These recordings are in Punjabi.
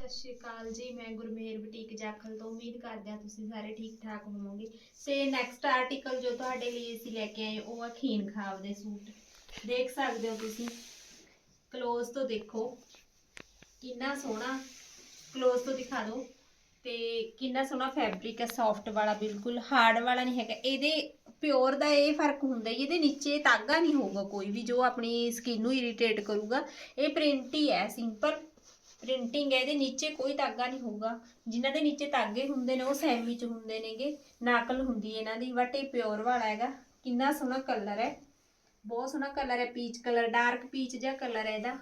ਸਤਿ ਸ਼੍ਰੀ ਅਕਾਲ ਜੀ, ਮੈਂ ਗੁਰਮੇਹਰ ਬੁਟੀਕ ਜਾਖਲ ਤੋਂ, ਉਮੀਦ ਕਰਦੇ ਹਾਂ ਤੁਸੀਂ ਸਾਰੇ ਠੀਕ ਠਾਕ ਹੋਵੋਗੇ। ਤੇ ਨੈਕਸਟ ਆਰਟੀਕਲ ਜੋ ਤੁਹਾਡੇ ਲਈ ਅਸੀਂ ਲੈ ਕੇ ਆਏ, ਉਹ ਆ ਖੀਨ ਖਾਬ ਦੇ ਸੂਟ। ਦੇਖ ਸਕਦੇ ਹੋ ਤੁਸੀਂ। ਕਲੋਜ਼ ਤੋਂ ਦੇਖੋ। ਕਿੰਨਾ ਸੋਹਣਾ। ਕਲੋਜ਼ ਤੋਂ ਦਿਖਾ ਦਿਓ। ਤੇ ਕਿੰਨਾ ਸੋਹਣਾ ਫੈਬਰਿਕ ਹੈ ਸੌਫਟ ਵਾਲਾ ਬਿਲਕੁਲ। ਹਾਰਡ ਵਾਲਾ ਨਹੀਂ ਹੈਗਾ। ਇਹਦੇ ਪਿਓਰ ਦਾ ਇਹ ਫ਼ਰਕ ਹੁੰਦਾ ਇਹਦੇ ਨੀਚੇ ਤਾਗਾ ਨਹੀਂ ਹੋਊਗਾ ਕੋਈ ਵੀ, ਜੋ ਆਪਣੀ ਸਕਿਨ ਨੂੰ ਇਰੀਟੇਟ ਕਰੂਗਾ। ਇਹ ਪ੍ਰਿੰਟ ਹੀ ਹੈ ਸਿੰਪਲ ਪ੍ਰਿੰਟਿੰਗ ਹੈ ਇਹਦੇ ਨੀਚੇ ਕੋਈ ਧਾਗਾ ਨਹੀਂ ਹੋਊਗਾ। ਜਿਨ੍ਹਾਂ ਦੇ ਨੀਚੇ ਧਾਗੇ ਹੁੰਦੇ ਨੇ ਉਹ ਸੈਮੀ ਚ ਹੁੰਦੇ ਨੇਗੇ। ਨਾਕਲ ਹੁੰਦੀ ਹੈ ਇਹਨਾਂ ਦੀ ਬਟ ਇਹ ਪਿਓਰ ਵਾਲਾ ਹੈਗਾ। ਕਿੰਨਾ ਸੋਹਣਾ ਕਲਰ ਹੈ। ਬਹੁਤ ਸੋਹਣਾ ਕਲਰ ਹੈ ਪੀਚ ਕਲਰ ਡਾਰਕ ਪੀਚ ਜਿਹਾ ਕਲਰ ਹੈ ਇਹਦਾ।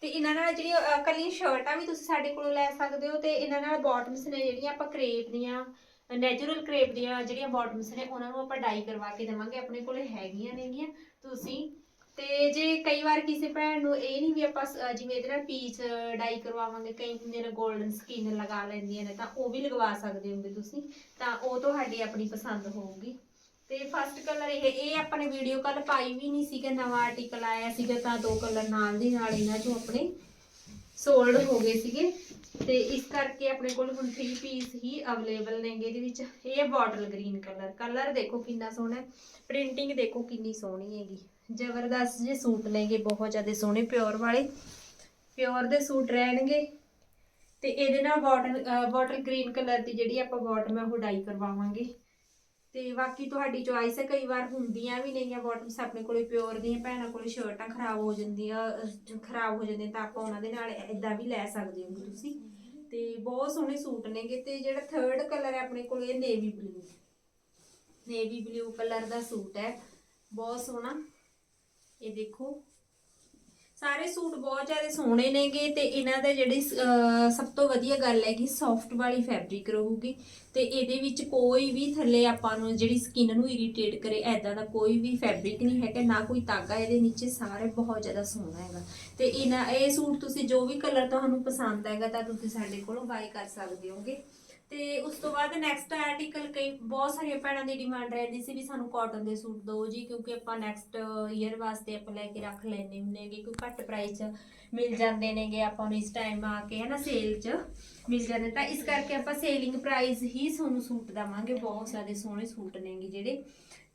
ਤੇ ਇਹਨਾਂ ਨਾਲ ਜਿਹੜੀ ਅਹ, ਸ਼ਰਟਾਂ ਵੀ ਤੁਸੀਂ ਸਾਡੇ ਕੋਲੋਂ ਲੈ ਸਕਦੇ ਹੋ ਤੇ ਇਹਨਾਂ ਨਾਲ ਬਾਟਮਸ ਨੇ ਜਿਹੜੀਆਂ ਆਪਾਂ ਕਰੇਪ ਦੀਆਂ ਨੈਚੁਰਲ ਕਰੇਪ ਦੀਆਂ ਜਿਹੜੀਆਂ ਬਾਟਮਸ ਨੇ ਉਹਨਾਂ ਨੂੰ ਆਪਾਂ ਡਾਈ ਕਰਵਾ ਕੇ ਦੇਵਾਂਗੇ ਆਪਣੇ ਕੋਲੇ ਹੈਗੀਆਂ ਨੇਗੀਆਂ। ਤੁਸੀਂ ਤੇ ਜੇ ਕਈ ਵਾਰ ਕਿਸੇ ਭੈਣ ਨੂੰ ਇਹ ਨਹੀਂ ਵੀ ਆਪਾਂ ਸ- ਅਹ ਜਿਵੇਂ ਇਹਦੇ ਨਾਲ ਪੀਚ, ਡਾਈ ਕਰਵਾਵਾਂਗੇ, ਕਈ ਹੁੰਦੇ ਨੇ 골ਡਨ ਸਕਿਨ ਲਗਾ ਲੈਂਦੀਆਂ ਨੇ, ਤਾਂ ਉਹ ਵੀ ਲਗਵਾ ਸਕਦੇ ਹੋਗੇ ਤੁਸੀਂ, ਤਾਂ ਉਹ ਤੁਹਾਡੀ ਆਪਣੀ ਪਸੰਦ ਹੋਊਗੀ। ਤੇ ਫਸਟ ਕਲਰ ਇਹ ਇਹ ਆਪਾਂ ਨੇ ਵੀਡੀਓ ਕੱਲ ਪਾਈ ਵੀ ਨਹੀਂ ਸੀਗਾ, ਨਵਾਂ ਆਰਟੀਕਲ ਆਇਆ ਸੀਗਾ, ਤਾਂ ਦੋ ਕਲਰ ਨਾਲ ਦੀ ਨਾਲ ਇਹਨਾਂ ਚੋਂ ਆਪਣੇ ਸੋਲਡ ਹੋ ਗਏ ਸੀਗੇ। ਤੇ ਇਸ ਕਰਕੇ ਆਪਣੇ ਕੋਲ ਹੁਣ 3 ਪੀਸ ਹੀ ਅਵੇਲੇਬਲ ਨੇਗੇ ਇਹਦੇ ਵਿੱਚ। ਇਹ ਹੈ ਬੋਟਲ ਗ੍ਰੀਨ ਕਲਰ ਕਲਰ ਦੇਖੋ ਕਿੰਨਾ ਸੋਹਣਾ ਪ੍ਰਿੰਟਿੰਗ ਦੇਖੋ ਕਿੰਨੀ ਸੋਹਣੀ ਹੈਗੀ। ਜ਼ਬਰਦਸਤ ਜੇ ਸੂਟ ਨੇਗੇ, ਬਹੁਤ ਜ਼ਿਆਦਾ ਸੋਹਣੇ ਪਿਓਰ ਵਾਲੇ। ਪਿਓਰ ਦੇ ਸੂਟ ਰਹਿਣਗੇ। ਤੇ ਇਹਦੇ ਨਾਲ ਬੋਟਲ ਬੋਟਲ ਗ੍ਰੀਨ ਕਲਰ ਦੀ ਜਿਹੜੀ ਆਪਾਂ ਬਾਟਮ ਹੈ ਉਹ ਡਾਈ ਕਰਵਾਵਾਂਗੇ। ਤੇ ਬਾਕੀ ਤੁਹਾਡੀ ਚੋਇਸ ਹੈ, ਕਈ ਵਾਰ ਹੁੰਦੀਆਂ ਵੀ ਨੇਗੀਆਂ ਬਾਟਮਸ ਆਪਣੇ ਕੋਲੇ ਪਿਓਰ ਦੀਆਂ, ਭੈਣਾਂ ਕੋਲੇ ਸ਼ਰਟਾਂ ਖਰਾਬ ਹੋ ਜਾਂਦੀਆਂ ਖਰਾਬ ਹੋ ਜਾਂਦੀਆਂ, ਤਾਂ ਆਪਾਂ ਉਹਨਾਂ ਦੇ ਨਾਲ ਇਦਾਂ ਵੀ ਲੈ ਸਕਦੇ ਹੋ ਤੁਸੀਂ। ਤੇ ਬਹੁਤ ਸੋਹਣੇ ਸੂਟ ਨੇਗੇ ਤੇ ਜਿਹੜਾ ਥਰਡ ਕਲਰ ਹੈ, ਆਪਣੇ ਕੋਲ ਇਹ navy blue navy blue colour ਦਾ ਸੂਟ ਹੈ। ਬਹੁਤ ਸੋਹਣਾ। ਇਹ ਦੇਖੋ। ਸਾਰੇ ਸੂਟ ਬਹੁਤ ਜ਼ਿਆਦਾ ਸੋਹਣੇ ਨੇਗੇ ਤੇ ਇਹਨਾਂ ਦਾ ਜਿਹੜੀ ਸਭ ਤੋਂ ਵਧੀਆ ਗੱਲ ਹੈ ਕਿ ਸੌਫਟ ਵਾਲੀ ਫੈਬਰਿਕ ਰਹੂਗੀ। ਤੇ ਇਹਦੇ ਵਿੱਚ ਕੋਈ ਵੀ ਥੱਲੇ ਆਪਾਂ ਨੂੰ ਜਿਹੜੀ ਸਕਿਨ ਨੂੰ ਇਰੀਟੇਟ ਕਰੇ ਐਦਾਂ ਦਾ ਕੋਈ ਵੀ ਫੈਬਰਿਕ ਨਹੀਂ ਹੈਗਾ, ਨਾ ਕੋਈ ਤਾਗਾ ਇਹਦੇ ਨੀਚੇ, ਸਾਰੇ ਬਹੁਤ ਜ਼ਿਆਦਾ ਸੋਹਣਾ ਹੈਗਾ। ਤੇ ਇਹਨਾਂ, ਇਹ ਸੂਟ ਤੁਸੀਂ ਜੋ ਵੀ ਕਲਰ ਤੁਹਾਨੂੰ ਪਸੰਦ ਹੈਗਾ, ਤਾਂ ਤੁਸੀਂ ਸਾਡੇ ਕੋਲੋਂ ਬਾਈ ਕਰ ਸਕਦੇ ਹੋਗੇ। ਤੇ ਉਸ ਤੋਂ ਬਾਅਦ ਨੈਕਸਟ ਆਰਟੀਕਲ ਕਈ ਬਹੁਤ ਸਾਰੀਆਂ ਭੈਣਾਂ ਦੀ ਡਿਮਾਂਡ ਰਹਿੰਦੀ ਸੀ ਵੀ ਸਾਨੂੰ ਕਾਟਨ ਦੇ ਸੂਟ ਦਿਓ ਜੀ, ਕਿਉਂਕਿ ਆਪਾਂ ਨੈਕਸਟ ਈਅਰ ਵਾਸਤੇ ਆਪਾਂ ਲੈ ਕੇ ਰੱਖ ਲੈਣੇ ਹੁੰਦੇਗੇ ਕੋਈ ਘੱਟ ਪ੍ਰਾਈਸ 'ਚ ਮਿਲ ਜਾਂਦੇ ਨੇਗੇ ਆਪਾਂ ਨੂੰ ਇਸ ਟਾਈਮ ਆ ਕੇ, ਹਨਾ ਸੇਲ 'ਚ ਮਿਲ ਜਾਂਦੇ ਤਾਂ ਇਸ ਕਰਕੇ ਆਪਾਂ ਸੇਲਿੰਗ ਪ੍ਰਾਈਸ ਹੀ ਤੁਹਾਨੂੰ ਸੂਟ ਦਵਾਂਗੇ, ਬਹੁਤ ਸਾਰੇ ਸੋਹਣੇ ਸੂਟ ਨੇਗੇ ਜਿਹੜੇ,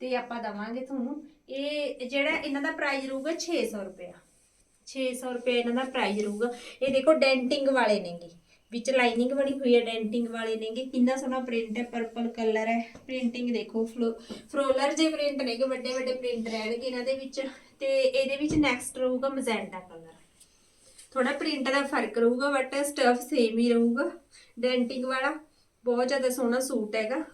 ਤੇ ਆਪਾਂ ਦਵਾਂਗੇ ਤੁਹਾਨੂੰ। ਇਹ ਜਿਹੜਾ ਇਹਨਾਂ ਦਾ ਪ੍ਰਾਈਸ ਰਹੂਗਾ 600 ਰੁਪਇਆ। 600 ਰੁਪਏ ਇਹਨਾਂ ਦਾ ਪ੍ਰਾਈਸ ਰਹੂਗਾ। ਇਹ ਦੇਖੋ ਡੈਂਟਿੰਗ ਵਾਲੇ ਨੇਗੇ। ਵਿੱਚ ਲਾਈਨਿੰਗ ਬਣੀ ਹੋਈ ਹੈ, ਡੈਂਟਿੰਗ ਵਾਲੇ ਨੇਗੇ। ਕਿੰਨਾ ਸੋਹਣਾ ਪ੍ਰਿੰਟ ਹੈ ਪਰਪਲ ਕਲਰ ਹੈ। ਪ੍ਰਿੰਟਿੰਗ ਦੇਖੋ ਫਰੋਲਰ ਜੇ ਪ੍ਰਿੰਟ ਨੇਗੇ, ਵੱਡੇ ਵੱਡੇ ਪ੍ਰਿੰਟ ਰਹਿਣਗੇ ਇਹਨਾਂ ਦੇ ਵਿੱਚ। ਤੇ ਇਹਦੇ ਵਿੱਚ ਨੈਕਸਟ ਰਹੂਗਾ ਮਜ਼ੈਂਟਾ ਕਲਰ ਥੋੜਾ ਪ੍ਰਿੰਟ ਦਾ ਫ਼ਰਕ ਰਹੂਗਾ ਬਟ ਸਟਫ ਸੇਮ ਹੀ ਰਹੂਗਾ। ਡੈਂਟਿੰਗ ਵਾਲਾ ਬਹੁਤ ਜ਼ਿਆਦਾ ਸੋਹਣਾ ਸੂਟ ਹੈਗਾ।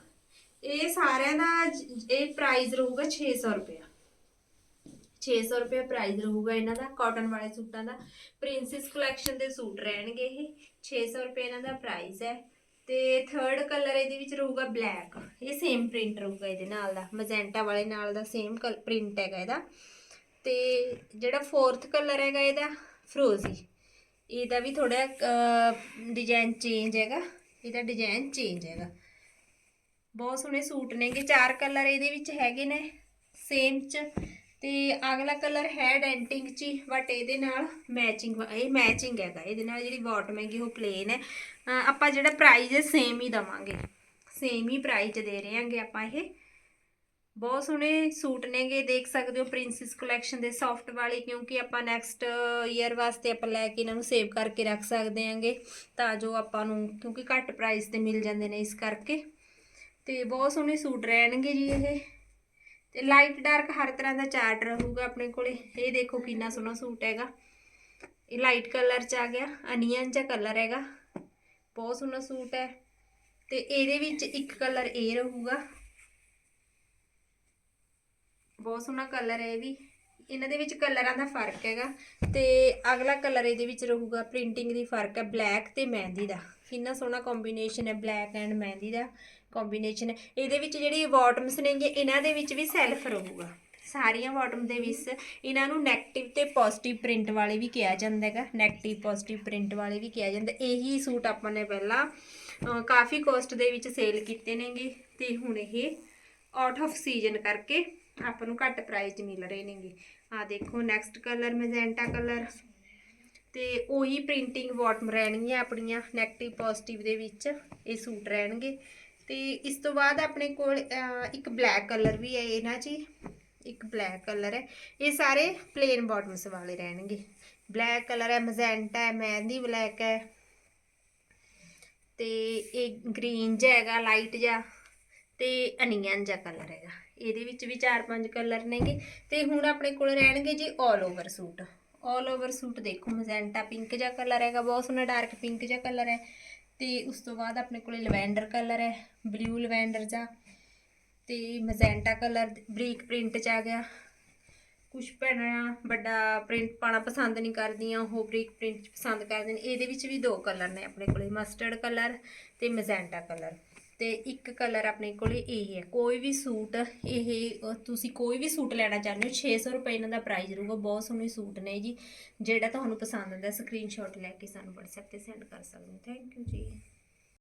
ਇਹ ਸਾਰਿਆਂ ਦਾ ਜ- ਇਹ ਪ੍ਰਾਈਸ ਰਹੂਗਾ 600 ਰੁਪਏ 600 ਰੁਪਏ ਪ੍ਰਾਈਸ ਰਹੂਗਾ ਇਹਨਾਂ ਦਾ ਕਾਟਨ ਵਾਲੇ ਸੂਟਾਂ ਦਾ। ਪ੍ਰਿੰਸੈਸ ਕਲੈਕਸ਼ਨ ਦੇ ਸੂਟ ਰਹਿਣਗੇ ਇਹ। 600 ਰੁਪਏ ਇਹਨਾਂ ਦਾ ਪ੍ਰਾਈਸ ਹੈ। ਤੇ ਥਰਡ ਕਲਰ ਇਹਦੇ ਵਿੱਚ ਰਹੂਗਾ ਬਲੈਕ ਇਹ ਸੇਮ ਪ੍ਰਿੰਟ ਰਹੂਗਾ ਇਹਦੇ ਨਾਲ ਦਾ। ਮਜੈਂਟਾ ਵਾਲੇ ਨਾਲ ਦਾ ਸੇਮ ਕਲ ਪ੍ਰਿੰਟ ਹੈਗਾ ਇਹਦਾ। ਤੇ ਜਿਹੜਾ ਫੋਰਥ ਕਲਰ ਹੈਗਾ ਇਹਦਾ ਫਰੋਜ਼ੀ ਇਹਦਾ ਵੀ ਥੋੜਾ ਡਿਜ਼ਾਈਨ ਚੇਂਜ ਹੈਗਾ। ਇਹਦਾ ਡਿਜ਼ਾਈਨ ਚੇਂਜ ਹੈਗਾ। ਬਹੁਤ ਸੋਹਣੇ ਸੂਟ ਨੇਗੇ। ਚਾਰ ਕਲਰ ਇਹਦੇ ਵਿੱਚ ਹੈਗੇ ਨੇ। ਸੇਮ ਚ ਤੇ ਅਗਲਾ ਕਲਰ ਹੈ ਡੈਂਟਿੰਗ ਚ ਬਟ ਇਹਦੇ ਨਾਲ ਮੈਚਿੰਗ ਇਹ ਮੈਚਿੰਗ ਹੈਗਾ, ਇਹਦੇ ਨਾਲ ਜਿਹੜੀ ਬਾਟਮ ਹੈਗੀ ਉਹ ਪਲੇਨ ਹੈ। ਆਪਾਂ ਜਿਹੜਾ ਪ੍ਰਾਈਸ ਹੈ ਸੇਮ ਹੀ ਦਵਾਂਗੇ। ਸੇਮ ਹੀ ਪ੍ਰਾਈਸ ਦੇ ਰਹੇ ਹਾਂਗੇ ਆਪਾਂ ਇਹ। ਬਹੁਤ ਸੋਹਣੇ ਸੂਟ ਨੇਗੇ, ਦੇਖ ਸਕਦੇ ਹੋ ਪ੍ਰਿੰਸੈਸ ਕਲੈਕਸ਼ਨ ਦੇ ਸੌਫਟ ਵਾਲੇ, ਕਿਉਂਕਿ ਆਪਾਂ ਨੈਕਸਟ ਈਅਰ ਵਾਸਤੇ ਆਪਾਂ ਲੈ ਕੇ ਇਹਨਾਂ ਨੂੰ ਸੇਵ ਕਰਕੇ ਰੱਖ ਸਕਦੇ ਹਾਂਗੇ, ਤਾਂ ਜੋ ਆਪਾਂ ਨੂੰ, ਕਿਉਂਕਿ ਘੱਟ ਪ੍ਰਾਈਸ ਤੇ ਮਿਲ ਜਾਂਦੇ ਨੇ ਇਸ ਕਰਕੇ। ਤੇ ਬਹੁਤ ਸੋਹਣੇ ਸੂਟ ਰਹਿਣਗੇ ਜੀ ਇਹ। ਤੇ ਲਾਈਟ ਡਾਰਕ ਹਰ ਤਰ੍ਹਾਂ ਦਾ ਚਾਰਟ ਰਹੂਗਾ ਆਪਣੇ ਕੋਲੇ। ਇਹ ਦੇਖੋ ਕਿੰਨਾ ਸੋਹਣਾ ਸੂਟ ਹੈਗਾ। ਇਹ ਲਾਈਟ ਕਲਰ ਚ ਆ ਗਿਆ ਅਨੀਅਨ ਜਿਹਾ ਕਲਰ ਹੈਗਾ। ਬਹੁਤ ਸੋਹਣਾ ਸੂਟ ਹੈ। ਤੇ ਇਹਦੇ ਵਿੱਚ ਇੱਕ ਕਲਰ ਇਹ ਰਹੂਗਾ। ਬਹੁਤ ਸੋਹਣਾ ਕਲਰ ਹੈ ਇਹ ਵੀ। ਇਹਨਾਂ ਦੇ ਵਿੱਚ ਕਲਰਾਂ ਦਾ ਫ਼ਰਕ ਹੈਗਾ ਤੇ ਅਗਲਾ ਕਲਰ ਇਹਦੇ ਵਿੱਚ ਰਹੂਗਾ ਪ੍ਰਿੰਟਿੰਗ ਦੀ ਫ਼ਰਕ ਹੈ ਬਲੈਕ ਤੇ ਮਹਿੰਦੀ ਦਾ। ਕਿੰਨਾ ਸੋਹਣਾ ਕੰਬੀਨੇਸ਼ਨ ਹੈ ਬਲੈਕ ਐਂਡ ਮਹਿੰਦੀ ਦਾ ਕੰਬੀਨੇਸ਼ਨ ਇਹਦੇ ਵਿੱਚ ਜਿਹੜੀ ਬਾਟਮਸ ਨੇਗੇ ਇਹਨਾਂ ਦੇ ਵਿੱਚ ਵੀ ਸੈਲਫ ਰਹੂਗਾ। ਸਾਰੀਆਂ ਬਾਟਮ ਦੇ ਵਿੱਚ ਇਹਨਾਂ ਨੂੰ 네ਗੇਟਿਵ ਤੇ ਪੋਜ਼ਿਟਿਵ ਪ੍ਰਿੰਟ ਵਾਲੇ ਵੀ ਕਿਹਾ ਜਾਂਦਾ ਹੈਗਾ। 네ਗੇਟਿਵ ਪੋਜ਼ਿਟਿਵ ਪ੍ਰਿੰਟ ਵਾਲੇ ਵੀ ਕਿਹਾ ਜਾਂਦਾ। ਇਹੀ ਸੂਟ ਆਪਾਂ ਨੇ ਪਹਿਲਾਂ ਕਾਫੀ ਕੋਸਟ ਦੇ ਵਿੱਚ ਸੇਲ ਕੀਤੇ ਨੇਗੇ ਤੇ ਹੁਣ ਇਹ ਆਊਟ ਆਫ ਸੀਜ਼ਨ ਕਰਕੇ ਆਪਾਂ ਨੂੰ ਘੱਟ ਪ੍ਰਾਈਸ 'ਚ ਮਿਲ ਰਹੇ ਨੇਗੇ। ਆ ਦੇਖੋ ਨੈਕਸਟ ਕਲਰ ਮੈਜੈਂਟਾ ਕਲਰ ਤੇ ਉਹੀ ਪ੍ਰਿੰਟਿੰਗ ਬਾਟਮ ਰਹਿਣਗੀਆਂ ਆਪਣੀਆਂ 네ਗੇਟਿਵ ਪੋਜ਼ਿਟਿਵ ਦੇ ਵਿੱਚ ਇਹ ਸੂਟ ਰਹਿਣਗੇ। ਤੇ ਇਸ ਤੋਂ ਬਾਅਦ ਆਪਣੇ ਕੋਲ ਇੱਕ ਬਲੈਕ ਕਲਰ ਵੀ ਹੈ ਇਹਨਾਂ 'ਚ ਹੀ। ਇੱਕ ਬਲੈਕ ਕਲਰ ਹੈ। ਇਹ ਸਾਰੇ ਪਲੇਨ ਬਾਟਮਸ ਵਾਲੇ ਰਹਿਣਗੇ। ਬਲੈਕ ਕਲਰ ਹੈ ਮਜ਼ੈਂਟਾ ਹੈ, ਮਹਿੰਦੀ ਬਲੈਕ ਹੈ। ਤੇ ਇਹ ਗ੍ਰੀਨ ਜਿਹਾ ਹੈਗਾ ਲਾਈਟ ਜਿਹਾ। ਤੇ ਅਨੀਅਨ ਜਿਹਾ ਕਲਰ ਹੈਗਾ। ਇਹਦੇ ਵਿੱਚ ਵੀ ਚਾਰ ਪੰਜ ਕਲਰ ਨੇਗੇ। ਤੇ ਹੁਣ ਆਪਣੇ ਕੋਲ ਰਹਿਣਗੇ ਜੀ 올 ਓਵਰ ਸੂਟ 올 ਓਵਰ ਸੂਟ ਦੇਖੋ ਮਜ਼ੈਂਟਾ ਪਿੰਕ ਜਿਹਾ ਕਲਰ ਹੈਗਾ, ਬਹੁਤ ਸੋਹਣਾ ਡਾਰਕ ਪਿੰਕ ਜਿਹਾ ਕਲਰ ਹੈ। ਤੇ ਉਸ ਤੋਂ ਬਾਅਦ ਆਪਣੇ ਕੋਲੇ ਲਵੈਂਡਰ ਕਲਰ ਹੈ ਬਲੂ ਲਵੈਂਡਰ ਜਾਂ ਤੇ ਮਜ਼ੈਂਟਾ ਕਲਰ ਬਰੀਕ ਪ੍ਰਿੰਟ ਚ ਆ ਗਿਆ। ਕੁਝ ਭੈਣਾਂ ਵੱਡਾ ਪ੍ਰਿੰਟ ਪਾਣਾ ਪਸੰਦ ਨਹੀਂ ਕਰਦੀਆਂ, ਉਹ ਬਰੀਕ ਪ੍ਰਿੰਟ ਪਸੰਦ ਕਰਦੇ ਨੇ। ਇਹਦੇ ਵਿੱਚ ਵੀ ਦੋ ਕਲਰ ਨੇ ਆਪਣੇ ਕੋਲੇ ਮਸਟਰਡ ਕਲਰ ਤੇ ਮਜ਼ੈਂਟਾ ਕਲਰ ਤੇ ਇੱਕ ਕਲਰ ਆਪਣੇ ਕੋਲੇ ਇਹ ਹੈ। ਕੋਈ ਵੀ ਸੂਟ, ਇਹ ਤੁਸੀਂ ਕੋਈ ਵੀ ਸੂਟ ਲੈਣਾ ਚਾਹੁੰਦੇ ਹੋ 600 ਰੁਪਏ ਇਹਨਾਂ ਦਾ ਪ੍ਰਾਈਸ ਰਹੂਗਾ। ਬਹੁਤ ਸੋਹਣੇ ਸੂਟ ਨੇ ਜੀ। ਜਿਹੜਾ ਤੁਹਾਨੂੰ ਪਸੰਦ ਆਉਂਦਾ ਸਕਰੀਨਸ਼ਾਟ ਲੈ ਕੇ ਸਾਨੂੰ WhatsApp ਤੇ ਸੈਂਡ ਕਰ ਸਕਦੇ ਹੋ। ਥੈਂਕ ਯੂ ਜੀ।